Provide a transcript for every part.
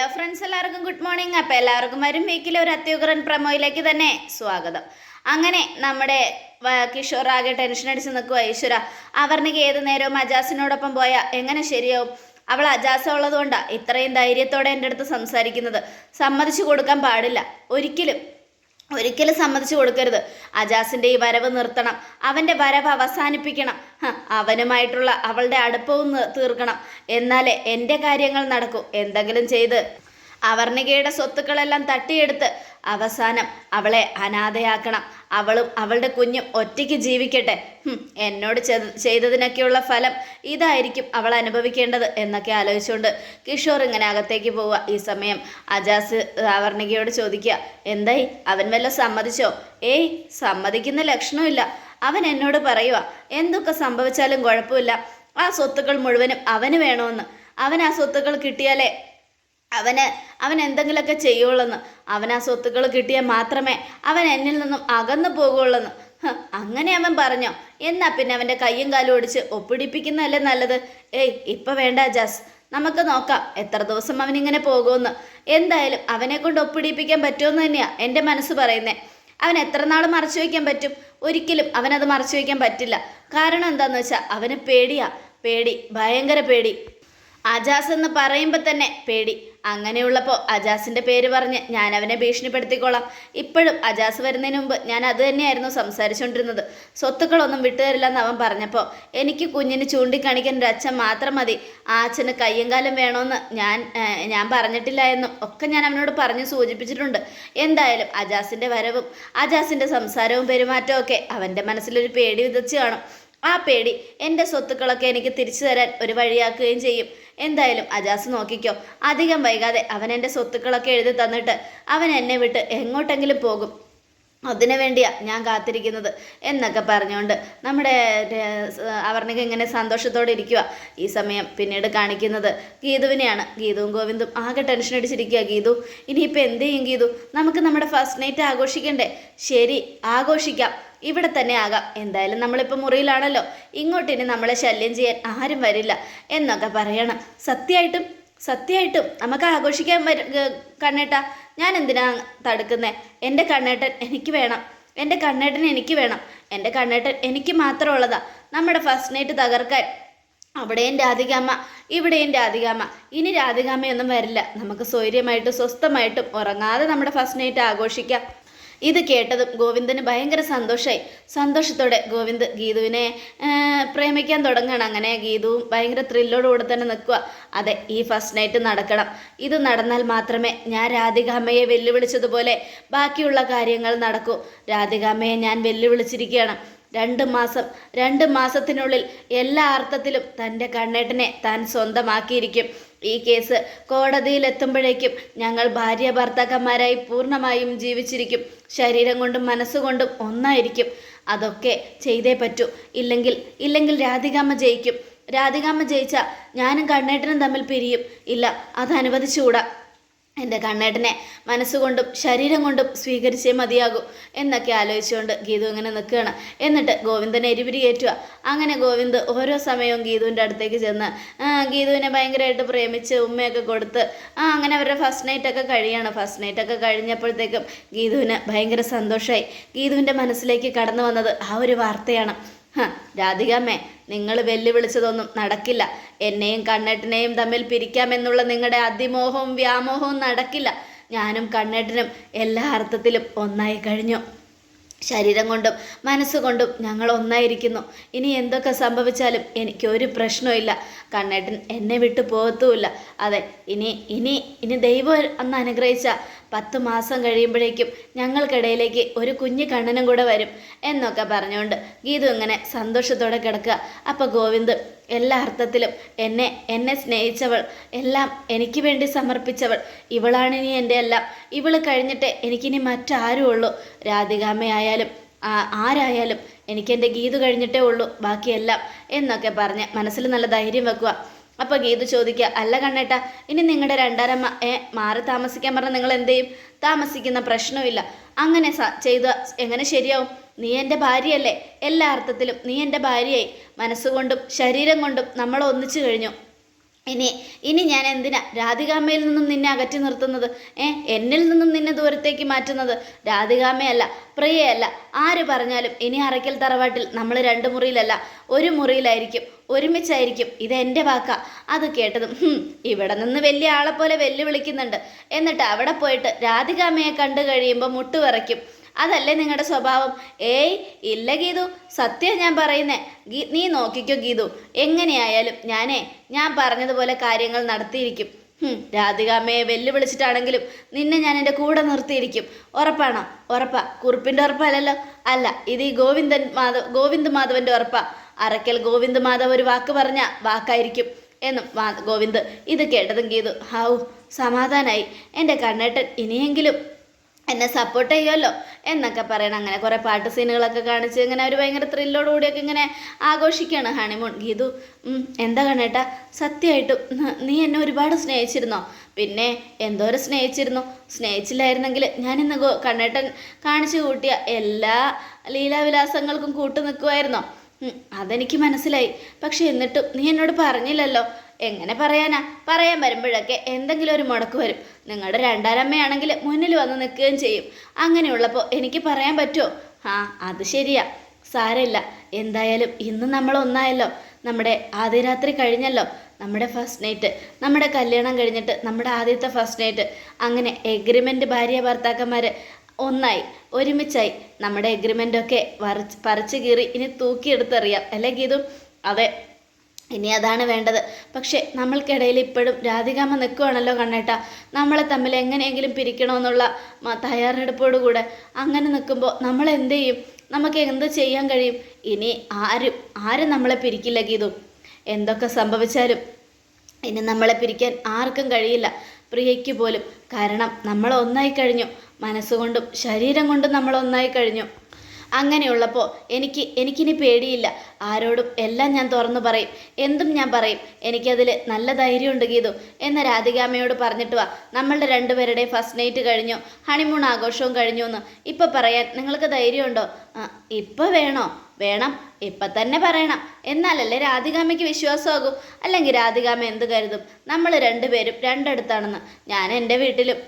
Hello friends എല്ലാവർക്കും good morning അപ്പോൾ എല്ലാവർക്കും വരും വീക്കിലെ ഒരു അത്യുഗ്രൻ പ്രമോയിലേക്ക് തന്നെ സ്വാഗതം. അങ്ങനെ നമ്മുടെ കിഷോർ ആകെ ടെൻഷൻ അടിച്ച് നിൽക്കുക ഈശ്വര. അവർണിക്ക് ഏത് നേരവും അജാസിനോടൊപ്പം പോയാൽ എങ്ങനെ ശരിയാവും? അവൾ അജാസ ഉള്ളതുകൊണ്ടാണ് ഇത്രയും ധൈര്യത്തോടെ എന്റെ അടുത്ത് സംസാരിക്കുന്നത്. സമ്മതിച്ചു കൊടുക്കാൻ പാടില്ല. ഒരിക്കലും ഒരിക്കലും സമ്മതിച്ചു കൊടുക്കരുത്. അജാസിന്റെ ഈ വരവ് നിർത്തണം. അവന്റെ വരവ് അവസാനിപ്പിക്കണം. അവനുമായിട്ടുള്ള അവളുടെ അടുപ്പവും തീർക്കണം. എന്നാലേ എന്റെ കാര്യങ്ങൾ നടക്കൂ. എന്തെങ്കിലും ചെയ്ത്. അവർണികയുടെ സ്വത്തുക്കളെല്ലാം തട്ടിയെടുത്ത് അവസാനം അവളെ അനാഥയാക്കണം. അവളും അവളുടെ കുഞ്ഞും ഒറ്റയ്ക്ക് ജീവിക്കട്ടെ. എന്നോട് ചെയ്ത- ചെയ്തതിനൊക്കെയുള്ള ഫലം ഇതായിരിക്കും അവൾ അനുഭവിക്കേണ്ടത് എന്നൊക്കെ ആലോചിച്ചുകൊണ്ട് കിഷോർ ഇങ്ങനെ അകത്തേക്ക് പോവുക. ഈ സമയം അജാസ് അവർണികയോട് ചോദിക്കുക എന്തായി? അവൻ വല്ല സമ്മതിച്ചോ? ഏയ് സമ്മതിക്കുന്ന ലക്ഷണമില്ല. അവൻ എന്നോട് പറയുക എന്തൊക്കെ സംഭവിച്ചാലും കുഴപ്പമില്ല. ആ സ്വത്തുക്കൾ മുഴുവനും അവന് വേണമെന്ന് അവൻ ആ സ്വത്തുക്കൾ കിട്ടിയാലേ അവന് അവൻ എന്തെങ്കിലുമൊക്കെ ചെയ്യുള്ളെന്ന് അവൻ ആ സ്വത്തുക്കൾ കിട്ടിയാൽ മാത്രമേ അവൻ എന്നിൽ നിന്നും അകന്നു പോകുള്ളെന്ന് അങ്ങനെ അവൻ പറഞ്ഞോ. എന്നാ പിന്നെ അവന്റെ കയ്യും കാലും ഒടിച്ച് ഒപ്പിടിപ്പിക്കുന്നതല്ലേ നല്ലത്? ഏയ് ഇപ്പം വേണ്ട ജാസ്. നമുക്ക് നോക്കാം എത്ര ദിവസം അവനിങ്ങനെ പോകുമെന്ന്. എന്തായാലും അവനെ കൊണ്ട് ഒപ്പിടിപ്പിക്കാൻ പറ്റുമെന്ന് തന്നെയാണ് എന്റെ മനസ്സ് പറയുന്നേ. അവൻ എത്ര നാൾ മറച്ചു വയ്ക്കാൻ പറ്റും? ഒരിക്കലും അവനത് മറച്ചു വയ്ക്കാൻ പറ്റില്ല. കാരണം എന്താന്ന് വെച്ചാൽ അവന് പേടിയാ. പേടി ഭയങ്കര പേടി. അജാസ് എന്ന് പറയുമ്പോൾ തന്നെ പേടി. അങ്ങനെയുള്ളപ്പോൾ അജാസിന്റെ പേര് പറഞ്ഞ് ഞാൻ അവനെ ഭീഷണിപ്പെടുത്തിക്കോളാം. ഇപ്പോഴും അജാസ് വരുന്നതിന് മുമ്പ് ഞാൻ അത് തന്നെയായിരുന്നു സംസാരിച്ചുകൊണ്ടിരുന്നത് സ്വത്തുക്കളൊന്നും വിട്ടുതരില്ലെന്ന് അവൻ പറഞ്ഞപ്പോൾ എനിക്ക് കുഞ്ഞിന് ചൂണ്ടിക്കാണിക്കാൻ ഒരു അച്ഛൻ മാത്രം മതി. ആ അച്ഛന് കയ്യും കാലം വേണമെന്ന് ഞാൻ ഞാൻ പറഞ്ഞിട്ടില്ല എന്നും ഒക്കെ ഞാൻ അവനോട് പറഞ്ഞ് സൂചിപ്പിച്ചിട്ടുണ്ട്. എന്തായാലും അജാസിന്റെ വരവും അജാസിന്റെ സംസാരവും പെരുമാറ്റവും ഒക്കെ അവന്റെ മനസ്സിലൊരു പേടി വിതച്ച് കാണും. ആ പേടി എന്റെ സ്വത്തുക്കളൊക്കെ എനിക്ക് തിരിച്ചു തരാൻ ഒരു വഴിയാക്കുകയും ചെയ്യും. എന്തായാലും അജാസ് നോക്കിക്കോ. അധികം വൈകാതെ അവൻ എന്റെ സ്വത്തുക്കളൊക്കെ എഴുതി തന്നിട്ട് അവൻ എന്നെ വിട്ട് എങ്ങോട്ടെങ്കിലും പോകും. അതിനു വേണ്ടിയാ ഞാൻ കാത്തിരിക്കുന്നത് എന്നൊക്കെ പറഞ്ഞുകൊണ്ട് നമ്മുടെ അവർണിക ഇങ്ങനെ സന്തോഷത്തോടെ ഇരിക്കുക ഈ സമയം പിന്നീട് കാണിക്കുന്നത് ഗീതുവിനെയാണ്. ഗീതുവും ഗോവിന്ദും ആകെ ടെൻഷൻ അടിച്ചിരിക്കുക ഗീതു ഇനിയിപ്പോൾ എന്ത് ചെയ്യും ഗീതു? നമുക്ക് നമ്മുടെ ഫസ്റ്റ് നൈറ്റ് ആഘോഷിക്കണ്ടേ? ശരി ആഘോഷിക്കാം. ഇവിടെ തന്നെ ആകാം. എന്തായാലും നമ്മളിപ്പോൾ മുറിയിലാണല്ലോ. ഇങ്ങോട്ടിനി നമ്മളെ ശല്യം ചെയ്യാൻ ആരും വരില്ല എന്നൊക്കെ പറയണം. സത്യമായിട്ടും സത്യമായിട്ടും നമുക്ക് ആഘോഷിക്കാൻ കണ്ണേട്ട ഞാൻ എന്തിനാ തടുക്കുന്നത് എന്റെ കണ്ണേട്ടൻ എനിക്ക് വേണം. എന്റെ കണ്ണേട്ടൻ എനിക്ക് വേണം. എന്റെ കണ്ണേട്ടൻ എനിക്ക് മാത്രമുള്ളതാ. നമ്മുടെ ഫസ്റ്റ് നൈറ്റ് തകർക്കാൻ. അവിടെയും രാധികാമ്മ ഇവിടെയും രാധികാമ്മ. ഇനി രാധികാമ്മയൊന്നും വരില്ല. നമുക്ക് സ്വൈര്യമായിട്ടും സ്വസ്ഥമായിട്ടും ഉറങ്ങാതെ നമ്മുടെ ഫസ്റ്റ് നൈറ്റ് ആഘോഷിക്കാം. ഇത് കേട്ടതും ഗോവിന്ദന് ഭയങ്കര സന്തോഷമായി സന്തോഷത്തോടെ ഗോവിന്ദ് ഗീതുവിനെ പ്രേമിക്കാൻ തുടങ്ങുകയാണ് അങ്ങനെ ഗീതുവും ഭയങ്കര ത്രില്ലോടുകൂടെ തന്നെ നിൽക്കുക അതെ ഈ ഫസ്റ്റ് നൈറ്റ് നടക്കണം. ഇത് നടന്നാൽ മാത്രമേ ഞാൻ രാധികാമ്മയെ വെല്ലുവിളിച്ചതുപോലെ ബാക്കിയുള്ള കാര്യങ്ങൾ നടക്കൂ. രാധികാമ്മയെ ഞാൻ വെല്ലുവിളിച്ചിരിക്കുകയാണ്. രണ്ട് മാസം രണ്ട് മാസത്തിനുള്ളിൽ എല്ലാ അർത്ഥത്തിലും തന്റെ കണ്ണേട്ടനെ താൻ സ്വന്തമാക്കിയിരിക്കും. ഈ കേസ് കോടതിയിലെത്തുമ്പോഴേക്കും ഞങ്ങൾ ഭാര്യ ഭർത്താക്കന്മാരായി പൂർണമായും ജീവിച്ചിരിക്കും. ശരീരം കൊണ്ടും മനസ്സുകൊണ്ടും ഒന്നായിരിക്കും. അതൊക്കെ ചെയ്തേ പറ്റൂ. ഇല്ലെങ്കിൽ ഇല്ലെങ്കിൽ രാധികാമ്മ ജയിക്കും. രാധികാമ്മ ജയിച്ചാൽ ഞാനും കണ്ണേട്ടനും തമ്മിൽ പിരിയും. ഇല്ല അത് അനുവദിച്ചുകൂടാ. എന്റെ കണ്ണേട്ടനെ മനസ്സുകൊണ്ടും ശരീരം കൊണ്ടും സ്വീകരിച്ചേ മതിയാകൂ എന്നൊക്കെ ആലോചിച്ചുകൊണ്ട് ഗീതു ഇങ്ങനെ നിൽക്കുകയാണ്. എന്നിട്ട് ഗോവിന്ദനെ എരിപിരി കയറ്റുക. അങ്ങനെ ഗോവിന്ദ് ഓരോ സമയവും ഗീതുവിന്റെ അടുത്തേക്ക് ചെന്ന് ഗീതുവിനെ ഭയങ്കരമായിട്ട് പ്രേമിച്ച് ഉമ്മയൊക്കെ കൊടുത്ത് അങ്ങനെ അവരുടെ ഫസ്റ്റ് നൈറ്റൊക്കെ കഴിയാണ്. ഫസ്റ്റ് നൈറ്റൊക്കെ കഴിഞ്ഞപ്പോഴത്തേക്കും ഗീതുവിന് ഭയങ്കര സന്തോഷമായി ഗീതുവിന്റെ മനസ്സിലേക്ക് കടന്നു വന്നത് ആ ഒരു വാർത്തയാണ്. രാധികാമ്മേ നിങ്ങൾ വെല്ലുവിളിച്ചതൊന്നും നടക്കില്ല. എന്നെയും കണ്ണേട്ടനെയും തമ്മിൽ പിരിക്കാമെന്നുള്ള നിങ്ങളുടെ അതിമോഹവും വ്യാമോഹവും നടക്കില്ല. ഞാനും കണ്ണേട്ടനും എല്ലാ അർത്ഥത്തിലും ഒന്നായി കഴിഞ്ഞു. ശരീരം കൊണ്ടും മനസ്സുകൊണ്ടും ഞങ്ങൾ ഒന്നായിരിക്കുന്നു. ഇനി എന്തൊക്കെ സംഭവിച്ചാലും എനിക്കൊരു പ്രശ്നമില്ല കണ്ണേട്ടൻ എന്നെ വിട്ടു പോകത്തുമില്ല. അതെ ഇനി ഇനി ഇനി ദൈവം അന്ന് അനുഗ്രഹിച്ച പത്ത് മാസം കഴിയുമ്പോഴേക്കും ഞങ്ങൾക്കിടയിലേക്ക് ഒരു കുഞ്ഞു കണ്ണനും കൂടെ വരും എന്നൊക്കെ പറഞ്ഞുകൊണ്ട് ഗീതു ഇങ്ങനെ സന്തോഷത്തോടെ കിടക്കുക. അപ്പോൾ ഗോവിന്ദ് എല്ലാ അർത്ഥത്തിലും എന്നെ എന്നെ സ്നേഹിച്ചവൾ എല്ലാം എനിക്ക് വേണ്ടി സമർപ്പിച്ചവൾ. ഇവളാണ് ഇനി എന്റെ എല്ലാം. ഇവൾ കഴിഞ്ഞിട്ട് എനിക്കിനി മറ്റാരും ഉള്ളൂ. രാധികാമ്മയായാലും ആരായാലും എനിക്ക് എന്റെ ഗീതു കഴിഞ്ഞിട്ടേ ഉള്ളൂ ബാക്കിയെല്ലാം എന്നൊക്കെ പറഞ്ഞ് മനസ്സിൽ നല്ല ധൈര്യം വെക്കുക. അപ്പോൾ ഗീതു ചോദിക്കുക അല്ല കണ്ണേട്ട ഇനി നിങ്ങളുടെ രണ്ടാരമ്മ ഏ മാറി താമസിക്കാൻ പറഞ്ഞാൽ നിങ്ങൾ എന്ത് ചെയ്യും? താമസിക്കുന്ന പ്രശ്നമില്ല. അങ്ങനെ ചെയ്ത എങ്ങനെ ശരിയാവും? നീ എന്റെ ഭാര്യയല്ലേ? എല്ലാ അർത്ഥത്തിലും നീ എന്റെ ഭാര്യയായി. മനസ്സുകൊണ്ടും ശരീരം കൊണ്ടും നമ്മൾ ഒന്നിച്ചു കഴിഞ്ഞു. ഇനി ഇനി ഞാൻ എന്തിനാ രാധികാമ്മയിൽ നിന്നും നിന്നെ അകറ്റി നിർത്തുന്നത്? ഏ എന്നിൽ നിന്നും നിന്നെ ദൂരത്തേക്ക് മാറ്റുന്നത്? രാധികാമ്മയല്ല പ്രിയയല്ല. ആര് പറഞ്ഞാലും ഇനി അറയ്ക്കൽ തറവാട്ടിൽ നമ്മൾ രണ്ട് മുറിയിലല്ല ഒരു മുറിയിലായിരിക്കും. ഒരുമിച്ചായിരിക്കും. ഇത് എന്റെ വാക്കാ. അത് കേട്ടതും "ഹും, ഇവിടെ നിന്ന് വലിയ ആളെ പോലെ വെല്ലുവിളിക്കുന്നുണ്ട്. എന്നിട്ട് അവിടെ പോയിട്ട് രാധികാമ്മയെ കണ്ടു കഴിയുമ്പോൾ മുട്ടുവിറയ്ക്കും. അതല്ലേ നിങ്ങളുടെ സ്വഭാവം? ഏയ് ഇല്ല ഗീതു. സത്യം ഞാൻ പറയുന്നേ. നീ നോക്കിക്കോ ഗീതു. എങ്ങനെയായാലും ഞാനേ ഞാൻ പറഞ്ഞതുപോലെ കാര്യങ്ങൾ നടത്തിയിരിക്കും. രാധികാമ്മയെ വെല്ലുവിളിച്ചിട്ടാണെങ്കിലും നിന്നെ ഞാൻ എന്റെ കൂടെ നിർത്തിയിരിക്കും. ഉറപ്പാണോ? ഉറപ്പാ. കുറിപ്പിന്റെ ഉറപ്പല്ലല്ലോ. അല്ല ഇത് ഈ ഗോവിന്ദൻ മാധവ് ഗോവിന്ദ് മാധവന്റെ ഉറപ്പാ. അറക്കൽ ഗോവിന്ദ് മാധവ് ഒരു വാക്ക് പറഞ്ഞ വാക്കായിരിക്കും. എന്നും ഗോവിന്ദ് ഇത് കേട്ടതും ഗീതു. ഹൗ സമാധാനായി. എന്റെ കണ്ണേട്ടൻ ഇനിയെങ്കിലും എന്നെ സപ്പോർട്ട് ചെയ്യുമല്ലോ എന്നൊക്കെ പറയണം. അങ്ങനെ കുറേ പാട്ട് സീനുകളൊക്കെ കാണിച്ച് ഇങ്ങനെ അവർ ഭയങ്കര ത്രില്ലോടുകൂടിയൊക്കെ ഇങ്ങനെ ആഘോഷിക്കുകയാണ് ഹണിമൂൺ ഗീതു എന്താ കണ്ണേട്ടാ? സത്യമായിട്ടും നീ എന്നെ ഒരുപാട് സ്നേഹിച്ചിരുന്നോ? പിന്നെ എന്തോരം സ്നേഹിച്ചിരുന്നു. സ്നേഹിച്ചില്ലായിരുന്നെങ്കിൽ ഞാൻ ഇന്ന് കണ്ണേട്ടൻ കാണിച്ചു കൂട്ടിയ എല്ലാ ലീലാവിലാസങ്ങൾക്കും കൂട്ടു നിൽക്കുമായിരുന്നോ അതെനിക്ക് മനസ്സിലായി. പക്ഷെ എന്നിട്ടും നീ എന്നോട് പറഞ്ഞില്ലല്ലോ. എങ്ങനെ പറയാനാ? പറയാൻ വരുമ്പോഴൊക്കെ എന്തെങ്കിലും ഒരു മുടക്ക് വരും. നിങ്ങളുടെ രണ്ടാനമ്മയാണെങ്കിൽ മുന്നിൽ വന്ന് നിൽക്കുകയും ചെയ്യും. അങ്ങനെയുള്ളപ്പോൾ എനിക്ക് പറയാൻ പറ്റുമോ ആ അത് ശരിയാ. സാരമില്ല. എന്തായാലും ഇന്ന് നമ്മൾ ഒന്നായല്ലോ. നമ്മുടെ ആദ്യ രാത്രി കഴിഞ്ഞല്ലോ. നമ്മുടെ ഫസ്റ്റ് നൈറ്റ്. നമ്മുടെ കല്യാണം കഴിഞ്ഞിട്ട് നമ്മുടെ ആദ്യത്തെ ഫസ്റ്റ് നൈറ്റ്. അങ്ങനെ എഗ്രിമെന്റ് ഭാര്യ ഭർത്താക്കന്മാർ ഒന്നായി. ഒരുമിച്ചായി. നമ്മുടെ എഗ്രിമെന്റൊക്കെ വരച്ച് പറിച്ചു കീറി ഇനി തൂക്കിയെടുത്തറിയാം. അല്ലെങ്കിൽ ഗീതു? അതെ. ഇനി അതാണ് വേണ്ടത്. പക്ഷേ നമ്മൾക്കിടയിൽ ഇപ്പോഴും രാധികാമ്മ നിൽക്കുവാണല്ലോ കണ്ണേട്ട. നമ്മളെ തമ്മിൽ എങ്ങനെയെങ്കിലും പിരിക്കണമെന്നുള്ള തയ്യാറെടുപ്പോടുകൂടെ അങ്ങനെ നിൽക്കുമ്പോൾ നമ്മൾ എന്ത് ചെയ്യും? നമുക്ക് എന്ത് ചെയ്യാൻ കഴിയും? ഇനി ആരും ആരും നമ്മളെ പിരിക്കില്ല ഗീതു. എന്തൊക്കെ സംഭവിച്ചാലും ഇനി നമ്മളെ പിരിക്കാൻ ആർക്കും കഴിയില്ല. പ്രിയയ്ക്ക് പോലും. കാരണം നമ്മൾ ഒന്നായി കഴിഞ്ഞു. മനസ്സുകൊണ്ടും ശരീരം കൊണ്ടും നമ്മൾ ഒന്നായി കഴിഞ്ഞു. അങ്ങനെയുള്ളപ്പോൾ എനിക്ക് എനിക്കിനി പേടിയില്ല. ആരോടും എല്ലാം ഞാൻ തുറന്നു പറയും. എന്തും ഞാൻ പറയും. എനിക്കതിൽ നല്ല ധൈര്യമുണ്ട് ഗീതു. എന്ന രാധികാമ്മയോട് പറഞ്ഞിട്ട് വാ. നമ്മളുടെ രണ്ടുപേരുടെയും ഫസ്റ്റ് നൈറ്റ് കഴിഞ്ഞു. ഹണിമൂൺ ആഘോഷവും കഴിഞ്ഞു എന്ന് ഇപ്പം പറയാൻ നിങ്ങൾക്ക് ധൈര്യമുണ്ടോ? ഇപ്പം വേണോ? വേണം. ഇപ്പം തന്നെ പറയണം. എന്നാലല്ലേ രാധികാമ്മയ്ക്ക് വിശ്വാസമാകും? അല്ലെങ്കിൽ രാധികാമ്മ എന്ത് കരുതും? നമ്മൾ രണ്ടുപേരും രണ്ടിടത്താണെന്ന്. ഞാൻ എന്റെ വീട്ടിലും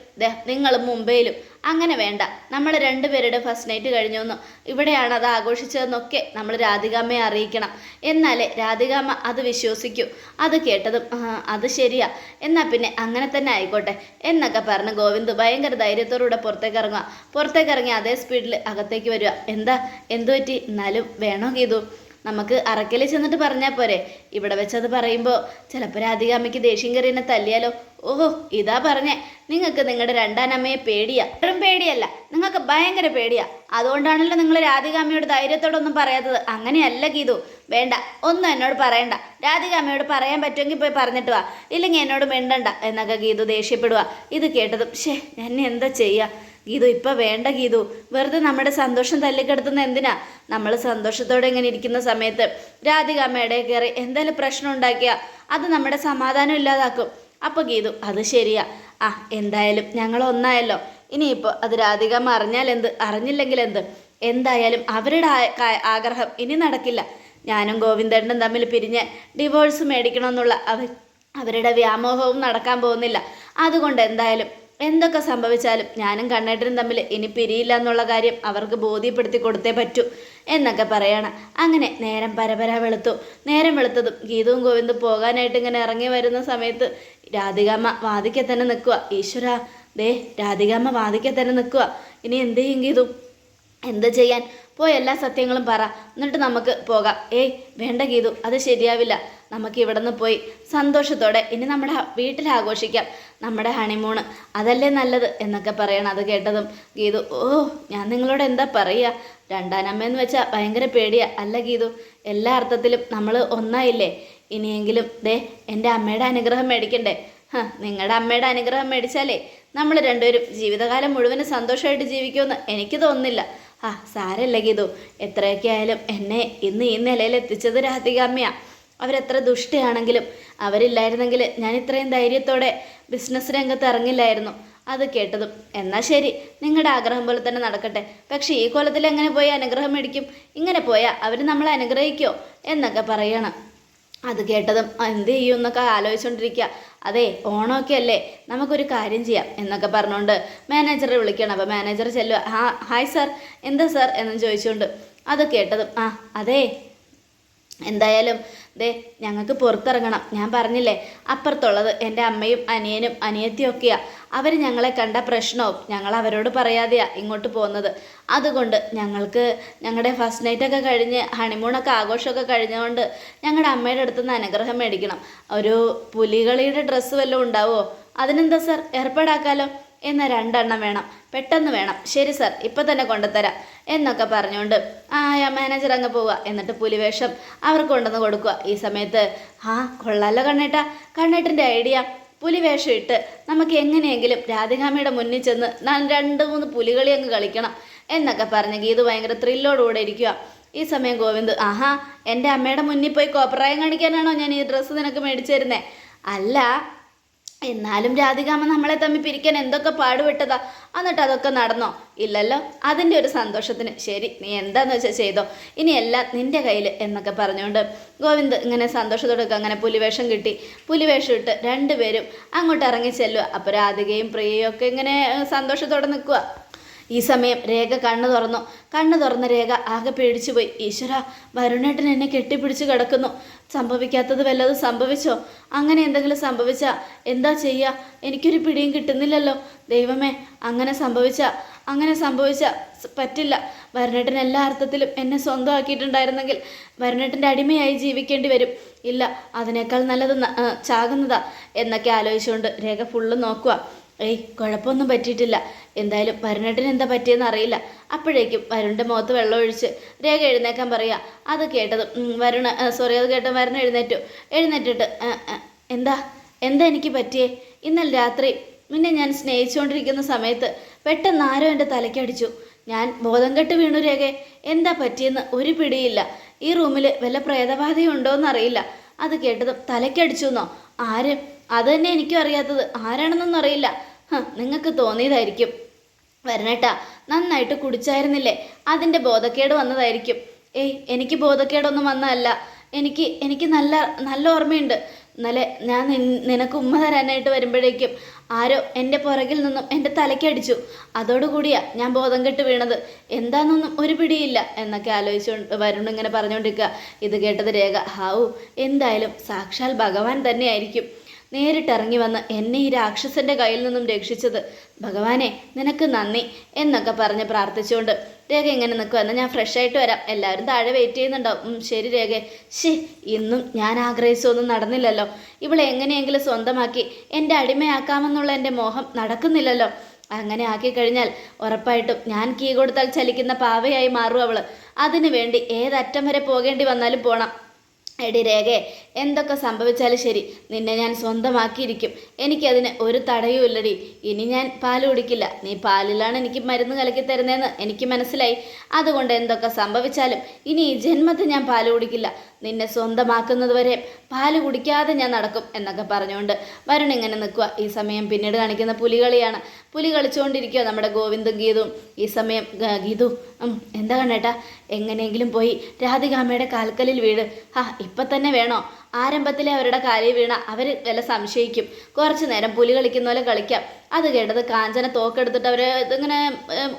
നിങ്ങൾ മുംബൈയിലും. അങ്ങനെ വേണ്ട. നമ്മൾ രണ്ടുപേരുടെ ഫസ്റ്റ് നൈറ്റ് കഴിഞ്ഞൊന്നും ഇവിടെയാണ് അത് ആഘോഷിച്ചതെന്നൊക്കെ നമ്മൾ രാധികാമ്മയെ അറിയിക്കണം. എന്നാലേ രാധികാമ്മ അത് വിശ്വസിക്കൂ. അത് കേട്ടതും അത് ശരിയാ. എന്നാൽ പിന്നെ അങ്ങനെ തന്നെ ആയിക്കോട്ടെ. എന്നൊക്കെ പറഞ്ഞ് ഗോവിന്ദ് ഭയങ്കര ധൈര്യത്തോടുകൂടെ പുറത്തേക്ക് ഇറങ്ങുക പുറത്തേക്ക് ഇറങ്ങി അതേ സ്പീഡിൽ അകത്തേക്ക് വരിക എന്താ? എന്തു പറ്റി? എന്നാലും വേണോ ഗീതു? നമുക്ക് അറക്കലിൽ ചെന്നിട്ട് പറഞ്ഞാൽ പോരെ. ഇവിടെ വെച്ചത് പറയുമ്പോൾ ചിലപ്പോൾ രാധികാമ്മയ്ക്ക് ദേഷ്യം കയറി എന്നെ തല്ലിയാലോ? ഓഹോ ഇതാ പറഞ്ഞേ. നിങ്ങൾക്ക് നിങ്ങളുടെ രണ്ടാനമ്മയെ പേടിയാ. വെറും പേടിയല്ല നിങ്ങൾക്ക് ഭയങ്കര പേടിയാ. അതുകൊണ്ടാണല്ലോ നിങ്ങൾ രാധികാമ്മയോട് ധൈര്യത്തോടൊന്നും പറയാത്തത്. അങ്ങനെയല്ല ഗീതു. വേണ്ട ഒന്നും എന്നോട് പറയണ്ട. രാധികാമ്മയോട് പറയാൻ പറ്റുമെങ്കിൽ പോയി പറഞ്ഞിട്ട് വാ. ഇല്ലെങ്കിൽ എന്നോട് മിണ്ടണ്ട എന്നൊക്കെ ഗീതു ദേഷ്യപ്പെടുക ഇത് കേട്ടതും ഷേ ഞാൻ എന്താ ചെയ്യുക ഗീതു ഇപ്പം വേണ്ട ഗീതു. വെറുതെ നമ്മുടെ സന്തോഷം തല്ലിക്കെടുത്തുന്ന എന്തിനാ? നമ്മൾ സന്തോഷത്തോടെ ഇങ്ങനെ ഇരിക്കുന്ന സമയത്ത് രാധികാമ്മയുടെ കയറി എന്തായാലും പ്രശ്നം ഉണ്ടാക്കിയാൽ അത് നമ്മുടെ സമാധാനം ഇല്ലാതാക്കും. അപ്പോൾ ഗീതു അത് ശരിയാ. ആ എന്തായാലും ഞങ്ങൾ ഒന്നായല്ലോ. ഇനിയിപ്പോൾ അത് രാധികാമ്മ അറിഞ്ഞാൽ എന്ത്? അറിഞ്ഞില്ലെങ്കിൽ എന്ത്? എന്തായാലും അവരുടെ ആഗ്രഹം ഇനി നടക്കില്ല. ഞാനും ഗോവിന്ദനും തമ്മിൽ പിരിഞ്ഞ് ഡിവോഴ്സ് മേടിക്കണമെന്നുള്ള അവ അവരുടെ വ്യാമോഹവും നടക്കാൻ പോകുന്നില്ല. അതുകൊണ്ട് എന്തായാലും എന്തൊക്കെ സംഭവിച്ചാലും ഞാനും കണ്ണേട്ടനും തമ്മിൽ ഇനി പിരിയില്ല എന്നുള്ള കാര്യം അവർക്ക് ബോധ്യപ്പെടുത്തി കൊടുത്തേ പറ്റൂ എന്നൊക്കെ പറയണം. അങ്ങനെ നേരം പരപര വെളുത്തു. നേരം വെളുത്തതും ഗീതവും ഗോവിന്ദും പോകാനായിട്ട് ഇങ്ങനെ ഇറങ്ങി വരുന്ന സമയത്ത് രാധികാമ്മ വാതിക്ക തന്നെ നിൽക്കുക ഈശ്വര ദേ രാധികാമ്മ വാതിക്ക തന്നെ നിൽക്കുക ഇനി എന്ത് ചെയ്യും ഗീതു? എന്ത് ചെയ്യാൻ? പോയി എല്ലാ സത്യങ്ങളും പറ. എന്നിട്ട് നമുക്ക് പോകാം. ഏയ് വേണ്ട ഗീതു അത് ശരിയാവില്ല. നമുക്ക് ഇവിടെ നിന്ന് പോയി സന്തോഷത്തോടെ ഇനി നമ്മുടെ വീട്ടിൽ ആഘോഷിക്കാം. നമ്മുടെ ഹണിമൂണ് അതല്ലേ നല്ലത് എന്നൊക്കെ പറയണം. അത് കേട്ടതും ഗീതു ഓ ഞാൻ നിങ്ങളോട് എന്താ പറയുക രണ്ടാനമ്മയെന്ന് വെച്ചാൽ ഭയങ്കര പേടിയാ. അല്ല ഗീതു എല്ലാ അർത്ഥത്തിലും നമ്മൾ ഒന്നായില്ലേ? ഇനിയെങ്കിലും ദേ എന്റെ അമ്മയുടെ അനുഗ്രഹം മേടിക്കണ്ടേ? നിങ്ങളുടെ അമ്മയുടെ അനുഗ്രഹം മേടിച്ചാലേ നമ്മൾ രണ്ടുപേരും ജീവിതകാലം മുഴുവനും സന്തോഷമായിട്ട് ജീവിക്കുമെന്ന് എനിക്ക് തോന്നുന്നില്ല. ആ സാരല്ല ഗീതു. എത്രയൊക്കെ ആയാലും എന്നെ ഇന്ന് ഈ നിലയിൽ എത്തിച്ചത് രാധികാമ്മയാണ് അവരെത്ര ദുഷ്ടയാണെങ്കിലും അവരില്ലായിരുന്നെങ്കിൽ ഞാൻ ഇത്രയും ധൈര്യത്തോടെ ബിസിനസ് രംഗത്ത് ഇറങ്ങില്ലായിരുന്നു. അത് കേട്ടതും എന്നാൽ ശരി നിങ്ങളുടെ ആഗ്രഹം പോലെ തന്നെ നടക്കട്ടെ. പക്ഷേ ഈ കൊലത്തിൽ എങ്ങനെ പോയി അനുഗ്രഹം മേടിക്കും? ഇങ്ങനെ പോയാൽ അവർ നമ്മളെ അനുഗ്രഹിക്കോ? എന്നൊക്കെ പറയണം. അത് കേട്ടതും "ആ, എന്ത് ചെയ്യും? എന്നൊക്കെ ആലോചിച്ചുകൊണ്ടിരിക്കുക അതെ ഓണമൊക്കെ അല്ലേ? നമുക്കൊരു കാര്യം ചെയ്യാം എന്നൊക്കെ പറഞ്ഞുകൊണ്ട് മാനേജറെ വിളിക്കണം. അപ്പോൾ മാനേജർ ചെല്ലുക ആ ഹായ് സാർ എന്താ സാർ? എന്നും ചോദിച്ചുകൊണ്ട് അത് കേട്ടതും ആ അതെ എന്തായാലും ദേ ഞങ്ങൾക്ക് പുറത്തിറങ്ങണം. ഞാൻ പറഞ്ഞില്ലേ അപ്പുറത്തുള്ളത് എന്റെ അമ്മയും അനിയനും അനിയത്തിയും ഒക്കെയാ. അവർ ഞങ്ങളെ കണ്ട പ്രശ്നവും ഞങ്ങൾ അവരോട് പറയാതെയാ ഇങ്ങോട്ട് പോകുന്നത്. അതുകൊണ്ട് ഞങ്ങൾക്ക് ഞങ്ങളുടെ ഫസ്റ്റ് നൈറ്റൊക്കെ കഴിഞ്ഞ് ഹണിമൂണൊക്കെ ആഘോഷമൊക്കെ കഴിഞ്ഞുകൊണ്ട് ഞങ്ങളുടെ അമ്മയുടെ അടുത്ത് നിന്ന് അനുഗ്രഹം മേടിക്കണം. ഒരു പുലികളിയുടെ ഡ്രസ്സ് വല്ലതും ഉണ്ടാവുമോ അതിനെന്താ സർ ഏർപ്പാടാക്കാലോ? എന്ന രണ്ടെണ്ണം വേണം. പെട്ടെന്ന് വേണം. ശരി സാർ ഇപ്പം തന്നെ കൊണ്ടുതരാം എന്നൊക്കെ പറഞ്ഞുകൊണ്ട് ആ മാനേജർ അങ്ങ് പോവുക. എന്നിട്ട് പുലിവേഷം അവർക്ക് കൊണ്ടുവന്ന് കൊടുക്കുക. ഈ സമയത്ത് ആ കൊള്ളാലോ കണ്ണേട്ട. കണ്ണേട്ടന്റെ ഐഡിയ. പുലിവേഷം ഇട്ട് നമുക്ക് എങ്ങനെയെങ്കിലും രാധികാമയുടെ മുന്നിൽ ചെന്ന് രണ്ട് മൂന്ന് പുലികളി അങ്ങ് കളിക്കണം എന്നൊക്കെ പറഞ്ഞ് ഗീത് ഭയങ്കര ത്രില്ലോടുകൂടെ ഇരിക്കുക. ഈ സമയം ഗോവിന്ദ് ആഹാ എന്റെ അമ്മയുടെ മുന്നിൽ പോയി കോപ്രായം കാണിക്കാനാണോ ഞാൻ ഈ ഡ്രസ്സ് നിനക്ക് മേടിച്ചു തരുന്നത് അല്ല എന്നാലും രാധികാമ്മ നമ്മളെ തമ്മിൽ പിരിക്കാൻ എന്തൊക്കെ പാടുപെട്ടതാ? എന്നിട്ട് അതൊക്കെ നടന്നോ? ഇല്ലല്ലോ അതിന്റെ ഒരു സന്തോഷത്തിന്. ശരി നീ എന്താന്ന് വെച്ചാൽ ചെയ്തോ? ഇനി എല്ലാം നിന്റെ കയ്യിൽ എന്നൊക്കെ പറഞ്ഞുകൊണ്ട് ഗോവിന്ദ് ഇങ്ങനെ സന്തോഷത്തോടെ അങ്ങനെ പുലിവേഷം കിട്ടി. പുലിവേഷം ഇട്ട് രണ്ടുപേരും അങ്ങോട്ട് ഇറങ്ങി ചെല്ലുക അപ്പോൾ രാധികയും പ്രിയയും ഒക്കെ ഇങ്ങനെ സന്തോഷത്തോടെ നിൽക്കുക ഈ സമയം രേഖ കണ്ണു തുറന്നു. കണ്ണു തുറന്ന രേഖ ആകെ പേടിച്ചുപോയി. ഈശ്വര വരുണേട്ടൻ എന്നെ കെട്ടിപ്പിടിച്ച് കിടക്കുന്നു. സംഭവിക്കാത്തത് വല്ലതും സംഭവിച്ചോ? അങ്ങനെ എന്തെങ്കിലും സംഭവിച്ചാ എന്താ ചെയ്യുക എനിക്കൊരു പിടിയും കിട്ടുന്നില്ലല്ലോ. ദൈവമേ അങ്ങനെ സംഭവിച്ച അങ്ങനെ സംഭവിച്ച പറ്റില്ല. വരുണേട്ടൻ എല്ലാ അർത്ഥത്തിലും എന്നെ സ്വന്തമാക്കിയിട്ടുണ്ടായിരുന്നെങ്കിൽ വരുണേട്ടന്റെ അടിമയായി ജീവിക്കേണ്ടി വരും. ഇല്ല അതിനേക്കാൾ നല്ലത് ചാകുന്നതാ എന്നൊക്കെ ആലോചിച്ചുകൊണ്ട് രേഖ ഫുള്ള് നോക്കുക ഏയ് കുഴപ്പമൊന്നും പറ്റിയിട്ടില്ല. എന്തായാലും വരുണേട്ടന് എന്താ പറ്റിയെന്ന് അറിയില്ല. അപ്പോഴേക്കും വരുണിന്റെ മുഖത്ത് വെള്ളം ഒഴിച്ച് രേഖ എഴുന്നേക്കാൻ പറയുക. അത് കേട്ടത് വരുണ സോറി അത് കേട്ട വരുണ എഴുന്നേറ്റു. എഴുന്നേറ്റിട്ട് "ആ, ആ, എന്താ? എന്താ എനിക്ക് പറ്റിയേ? ഇന്നലെ രാത്രി നിന്നെ ഞാൻ സ്നേഹിച്ചുകൊണ്ടിരിക്കുന്ന സമയത്ത് പെട്ടെന്ന് ആരോ എന്റെ തലയ്ക്കടിച്ചു ഞാൻ ബോധം കെട്ട് വീണു രേഖ. എന്താ പറ്റിയെന്ന് ഒരു പിടിയില്ല. ഈ റൂമിൽ വല്ല പ്രേതബാധയും ഉണ്ടോയെന്ന് അറിയില്ല. അത് കേട്ടതും തലയ്ക്കടിച്ചു എന്നോ? ആര്? അത് തന്നെ എനിക്കും അറിയാത്തത്. ആരാണെന്നൊന്നും അറിയില്ല. നിങ്ങൾക്ക് തോന്നിയതായിരിക്കും. വരണേട്ടാ നന്നായിട്ട് കുടിച്ചായിരുന്നില്ലേ? അതിന്റെ ബോധക്കേട് വന്നതായിരിക്കും. ഏയ് എനിക്ക് ബോധക്കേടൊന്നും വന്നതല്ല. എനിക്ക് എനിക്ക് നല്ല നല്ല ഓർമ്മയുണ്ട്. ഇന്നലെ ഞാൻ നിനക്ക് ഉമ്മ തരാനായിട്ട് വരുമ്പോഴേക്കും ആരോ എന്റെ പുറകിൽ നിന്നും എന്റെ തലയ്ക്കടിച്ചു അതോടുകൂടിയാ ഞാൻ ബോധം കെട്ട് വീണത്. എന്താണെന്നൊന്നും ഒരു പിടിയില്ല എന്നൊക്കെ ആലോചിച്ചുകൊണ്ട് വരുൺ ഇങ്ങനെ പറഞ്ഞുകൊണ്ടിരിക്കുക ഇത് കേട്ടത് രേഖ. ഹാവു എന്തായാലും സാക്ഷാൽ ഭഗവാൻ തന്നെയായിരിക്കും. നേരിട്ടിറങ്ങി വന്ന് എന്നെ ഈ രാക്ഷസന്റെ കയ്യിൽ നിന്നും രക്ഷിച്ചത്. ഭഗവാനെ നിനക്ക് നന്ദി എന്നൊക്കെ പറഞ്ഞ് പ്രാർത്ഥിച്ചുകൊണ്ട് രേഖ ഇങ്ങനെ നിൽക്കുക എന്നാൽ ഞാൻ ഫ്രഷ് ആയിട്ട് വരാം. എല്ലാവരും താഴെ വെയിറ്റ് ചെയ്യുന്നുണ്ടാവും. ശരി രേഖ. ശി ഇന്നും ഞാൻ ആഗ്രഹിച്ചൊന്നും നടന്നില്ലല്ലോ. ഇവളെ എങ്ങനെയെങ്കിലും സ്വന്തമാക്കി എന്റെ അടിമയാക്കാമെന്നുള്ള എന്റെ മോഹം നടക്കുന്നില്ലല്ലോ. അങ്ങനെ ആക്കി കഴിഞ്ഞാൽ ഉറപ്പായിട്ടും ഞാൻ കീ കൊടുത്താൽ ചലിക്കുന്ന പാവയായി മാറും അവൾ. അതിനു വേണ്ടി ഏതറ്റം വരെ പോകേണ്ടി വന്നാലും പോണം. എടി രേഖേ എന്തൊക്കെ സംഭവിച്ചാലും ശരി നിന്നെ ഞാൻ സ്വന്തമാക്കിയിരിക്കും. എനിക്കതിന് ഒരു തടയുമില്ലടി ഇനി ഞാൻ പാൽ കുടിക്കില്ല. നീ പാലിലാണ് എനിക്ക് മരുന്ന് കലക്കി തരുന്നതെന്ന് എനിക്ക് മനസ്സിലായി. അതുകൊണ്ട് എന്തൊക്കെ സംഭവിച്ചാലും ഇനി ഈ ജന്മത്തിൽ ഞാൻ പാൽ കുടിക്കില്ല. നിന്നെ സ്വന്തമാക്കുന്നതുവരെ വരെ പാൽ കുടിക്കാതെ ഞാൻ നടക്കും എന്നൊക്കെ പറഞ്ഞുകൊണ്ട് വരുൺ ഇങ്ങനെ നിൽക്കുക ഈ സമയം പിന്നീട് കാണിക്കുന്ന പുലികളിയാണ്. പുലി കളിച്ചുകൊണ്ടിരിക്കുക നമ്മുടെ ഗോവിന്ദും ഗീതും ഈ സമയം ഗീതു എന്താ കണ്ടേട്ടാ എങ്ങനെയെങ്കിലും പോയി രാധികാമ്മയുടെ കാൽക്കലിൽ വീട്. ഹാ ഇപ്പം തന്നെ വേണോ? ആരംഭത്തിലെ അവരുടെ കാലിൽ വീണ അവർ വില സംശയിക്കും. കുറച്ചു നേരം പുലി കളിക്കുന്ന പോലെ കളിക്കാം. അത് കേട്ടത് കാഞ്ചന തോക്കെടുത്തിട്ട് അവർ ഇതിങ്ങനെ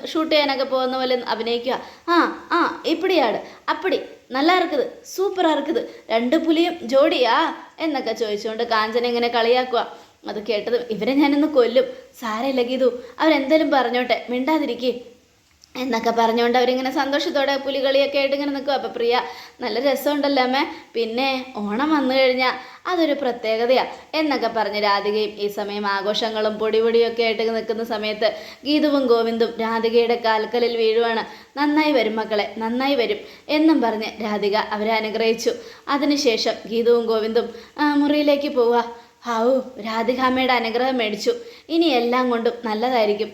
ഷൂട്ട് ചെയ്യാനൊക്കെ പോകുന്ന പോലെ അഭിനയിക്കുക. ആ ആ ഇപ്പടിയാട്. അപ്പടി. നല്ല ഇറക്കുത് സൂപ്പർ ഇറക്കുത് രണ്ട് പുലിയും ജോഡിയാ എന്നൊക്കെ ചോദിച്ചുകൊണ്ട് കാഞ്ചന ഇങ്ങനെ കളിയാക്കുക. അത് കേട്ടത് ഇവരെ ഞാനിന്ന് കൊല്ലും. സാരമില്ല ഗീതു. അവരെന്തേലും പറഞ്ഞോട്ടെ. മിണ്ടാതിരിക്കേ. എന്നൊക്കെ പറഞ്ഞുകൊണ്ട് അവരിങ്ങനെ സന്തോഷത്തോടെ പുലികളിയൊക്കെ ആയിട്ട് ഇങ്ങനെ നിൽക്കും അപ്പം പ്രിയ നല്ല രസമുണ്ടല്ലോ അമ്മേ. പിന്നെ ഓണം വന്നു കഴിഞ്ഞാൽ അതൊരു പ്രത്യേകതയാണ് എന്നൊക്കെ പറഞ്ഞ് രാധികയും ഈ സമയം ആഘോഷങ്ങളും പൊടിപൊടിയും ഒക്കെ ആയിട്ട് നിൽക്കുന്ന സമയത്ത് ഗീതുവും ഗോവിന്ദും രാധികയുടെ കാൽക്കലിൽ വീഴുവാണ്. നന്നായി വരും മക്കളെ നന്നായി വരും എന്നും പറഞ്ഞ് രാധിക അവരെ അനുഗ്രഹിച്ചു. അതിനുശേഷം ഗീതുവും ഗോവിന്ദും മുറിയിലേക്ക് പോവുക. ഹാവു രാധികാമ്മയുടെ അനുഗ്രഹം മേടിച്ചു. ഇനി എല്ലാം കൊണ്ടും നല്ലതായിരിക്കും.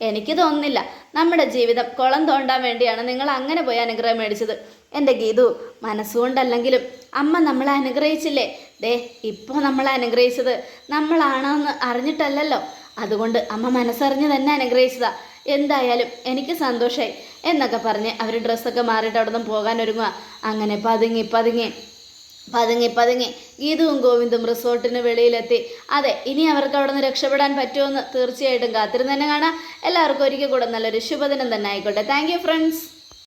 എനിക്ക് തോന്നുന്നില്ല. നമ്മുടെ ജീവിതം കുളം തോണ്ടാൻ വേണ്ടിയാണ് നിങ്ങൾ അങ്ങനെ പോയി അനുഗ്രഹം മേടിച്ചത്. എന്റെ ഗീതു മനസ്സുകൊണ്ടല്ലെങ്കിലും അമ്മ നമ്മളെ അനുഗ്രഹിച്ചില്ലേ? ദേ ഇപ്പോൾ നമ്മളെ അനുഗ്രഹിച്ചത് നമ്മളാണെന്ന് അറിഞ്ഞിട്ടല്ലല്ലോ. അതുകൊണ്ട് അമ്മ മനസ്സറിഞ്ഞ് തന്നെ അനുഗ്രഹിച്ചതാ. എന്തായാലും എനിക്ക് സന്തോഷമായി എന്നൊക്കെ പറഞ്ഞ് അവർ ഡ്രസ്സൊക്കെ മാറിയിട്ട് അവിടെ നിന്ന് പോകാൻ ഒരുങ്ങുക അങ്ങനെ പതുങ്ങി പതുങ്ങി. പതുങ്ങി പതുങ്ങി ഗീതുവും ഗോവിന്ദും റിസോർട്ടിന് വെളിയിലെത്തി. അതെ ഇനി അവർക്ക് അവിടെ നിന്ന് രക്ഷപ്പെടാൻ പറ്റുമെന്ന് തീർച്ചയായിട്ടും കാത്തിരുന്ന് തന്നെ കാണാം. എല്ലാവർക്കും ഒരിക്കൽ കൂടെ നല്ലൊരു ശുഭദിനം തന്നെ ആയിക്കോട്ടെ. Thank friends